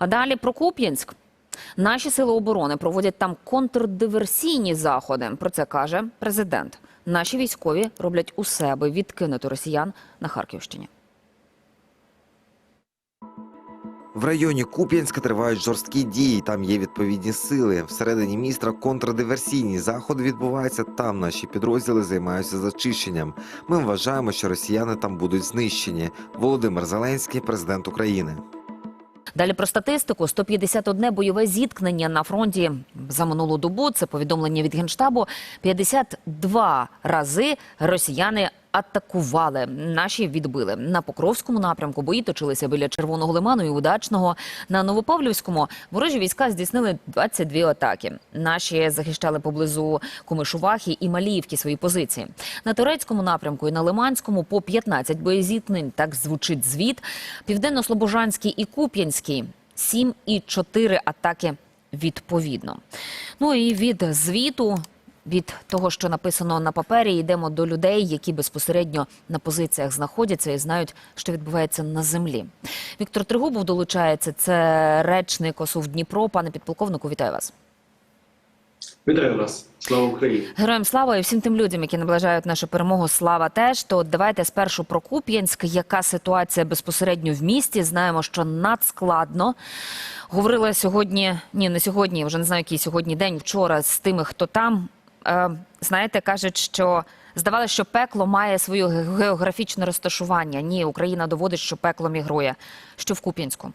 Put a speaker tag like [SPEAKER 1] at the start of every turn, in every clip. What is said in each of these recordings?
[SPEAKER 1] А далі про Куп'янськ. Наші сили оборони проводять там контрдиверсійні заходи. Про це каже президент. Наші військові роблять усе, аби відкинути росіян на Харківщині.
[SPEAKER 2] В районі Куп'янська тривають жорсткі дії. Там є відповідні сили. Всередині міста контрдиверсійні заходи відбуваються. Там наші підрозділи займаються зачищенням. Ми вважаємо, що росіяни там будуть знищені. Володимир Зеленський, президент України.
[SPEAKER 1] Далі про статистику: 151 бойове зіткнення на фронті за минулу добу. Це повідомлення від генштабу. 52 рази росіяни атакували. Наші відбили на Покровському напрямку. Бої точилися біля Червоного лиману і удачного. На Новопавлівському ворожі війська здійснили 22 атаки. Наші захищали поблизу Комишувахи і Маліївки свої позиції. На турецькому напрямку і на Лиманському по 15 боєзіткнень. Так звучить звіт. Південно-Слобожанський і Куп'янський 7 і 4 атаки відповідно. Ну і від звіту. Від того, що написано на папері, йдемо до людей, які безпосередньо на позиціях знаходяться і знають, що відбувається на землі. Віктор Тригубов долучається. Це речник ОСУ Дніпро. Пане підполковнику, вітаю вас.
[SPEAKER 3] Вітаю вас, слава Україні!
[SPEAKER 1] Героям слава і всім тим людям, які наближають нашу перемогу. Слава теж. То давайте спершу про Куп'янськ. Яка ситуація безпосередньо в місті? Знаємо, що надскладно. Говорила сьогодні, ні, не сьогодні, вже не знаю, який сьогодні день, вчора з тими, хто там. Е, знаєте, кажуть, що здавалося, що пекло має своє географічне розташування. Ні, Україна доводить, що пекло мігрує. Що в Куп'янську?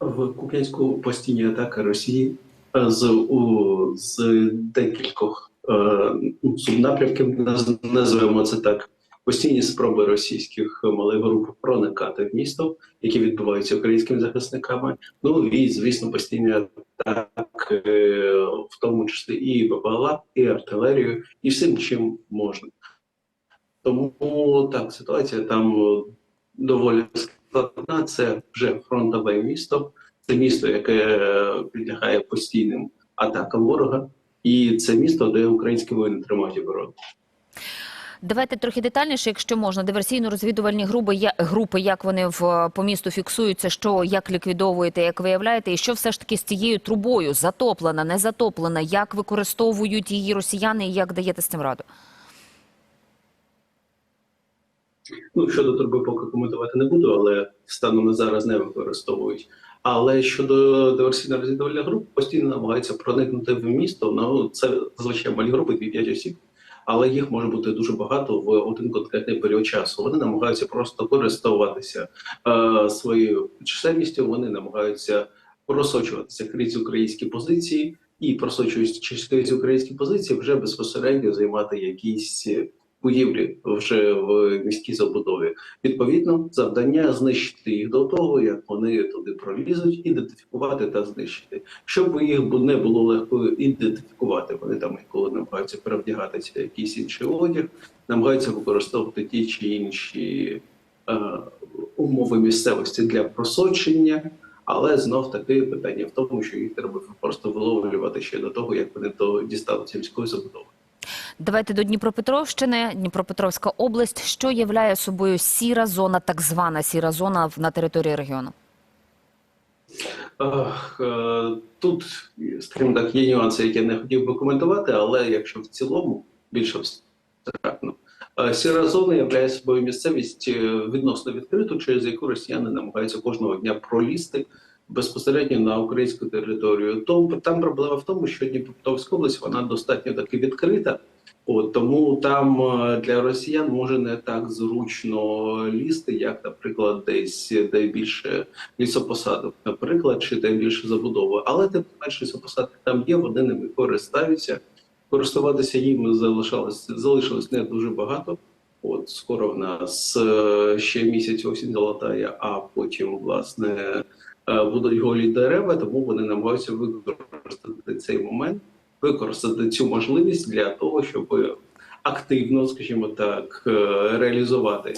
[SPEAKER 3] В Куп'янську постійні атаки Росії е, з, з декількох е, субнапрямків, називаємо це так. Постійні спроби російських малих груп проникати в місто, які відбуваються українськими захисниками. Ну і звісно, постійні атаки, е, в тому числі і БПЛА, і артилерію, і всім чим можна. Тому так, ситуація там доволі складна. Це вже фронтове місто, це місто, яке підлягає постійним атакам ворога, і це місто, де українські воїни тримають оборону.
[SPEAKER 1] Давайте трохи детальніше, якщо можна. Диверсійно-розвідувальні групи, групи, як вони в по місту фіксуються, що як ліквідовуєте, як виявляєте, і що все ж таки з цією трубою затоплена, не затоплена, як використовують її росіяни, і як даєте з цим раду?
[SPEAKER 3] Ну щодо труби, поки коментувати не буду, але станом на зараз не використовують. Але щодо диверсійно-розвідувальних груп, постійно намагаються проникнути в місто. Ну це зазвичай малі групи, 2-5 осіб, але їх може бути дуже багато в один конкретний період часу. Вони намагаються просто користуватися е, своєю чисельністю. Вони намагаються просочуватися крізь українські позиції і просочуючись крізь українські позиції, вже безпосередньо займати якісь будівлі вже в міській забудові. Відповідно, завдання знищити їх до того, як вони туди пролізуть, ідентифікувати та знищити. Щоб їх не було легко ідентифікувати, вони там інколи намагаються перевдягатися якийсь інший одяг, намагаються використовувати ті чи інші е, умови місцевості для просочення. Але знов таки питання в тому, що їх треба просто виловлювати ще до того, як вони до дістануться міської забудови.
[SPEAKER 1] Давайте до Дніпропетровщини, Дніпропетровська область. Що являє собою сіра зона, так звана сіра зона на території регіону?
[SPEAKER 3] Е, Тут, скажімо так, є нюанси, які я не хотів би коментувати, але якщо в цілому більш абстрактно. Е, Сіра зона являє собою місцевість е, відносно відкриту, через яку росіяни намагаються кожного дня пролізти безпосередньо на українську територію. То там проблема в тому, що Дніпропетровська область вона достатньо таки відкрита. От тому там е, для росіян може не так зручно лізти, як, наприклад, десь де більше лісопосадок, наприклад, чи де більше забудови. Але тим менше лісопосадки там є, вони ними користаються. Користуватися їм залишалось залишилось не дуже багато. От скоро в нас е, ще місяць осінь золотає, а потім власне е, будуть голі дерева, тому вони намагаються використати цей момент, використати цю можливість для того, щоб активно, скажімо так, е, реалізувати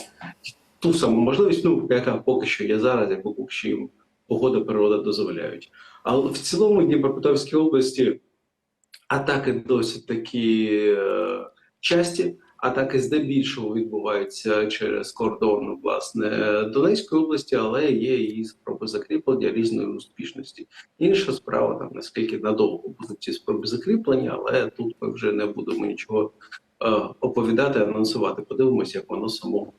[SPEAKER 3] ту саму можливість, ну яка поки що є зараз, яку поки що їм погода природа дозволяють. Але в цілому Дніпропетровській області атаки досить такі е, часті, Атаки здебільшого відбуваються через кордон власне Донецької області, але є і спроби закріплення різної успішності. Інша справа там наскільки надовго будуть ці спроби закріплення, але тут ми вже не будемо нічого е, оповідати, анонсувати. Подивимося, як воно само